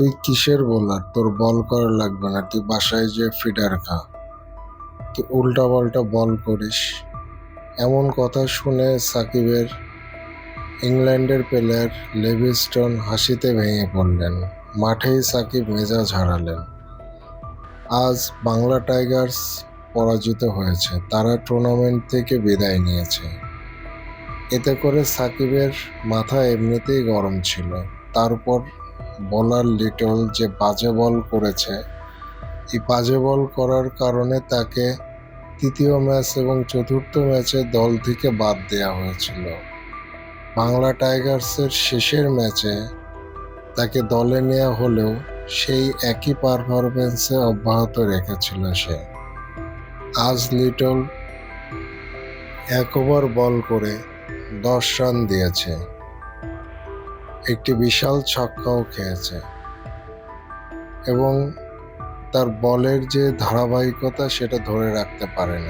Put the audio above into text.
তুই কিসের বোলার তোর বল করা লাগবে না। তুই বাসায় যে ফিডার খা। তুই উল্টা পাল্টা বল করিস। এমন কথা শুনে সাকিবের ইংল্যান্ডের প্লেয়ার লেভিস্টন হাসিতে ভেঙে পড়লেন। মাঠেই সাকিব মেজাজ হারালেন। আজ বাংলা টাইগার্স পরাজিত হয়েছে। তারা টুর্নামেন্ট থেকে বিদায় নিয়েছে। এতে করে সাকিবের মাথা এমনিতেই গরম ছিল। তারপর বোলার লিটল যে বাজে বল করেছে, এই বাজে বল করার কারণে তাকে তৃতীয় ম্যাচ এবং চতুর্থ ম্যাচে দল থেকে বাদ দেওয়া হয়েছিল। বাংলা টাইগার্সের শেষের ম্যাচে তাকে দলে নেওয়া হলেও সেই একই পারফরমেন্সে অব্যাহত রেখেছিল সে। আজ লিটল এক ওভার বল করে দশ রান দিয়েছে। একটি বিশাল ছক্কাও খেয়েছে এবং তার বলের যে ধারাবাহিকতা সেটা ধরে রাখতে পারেনি।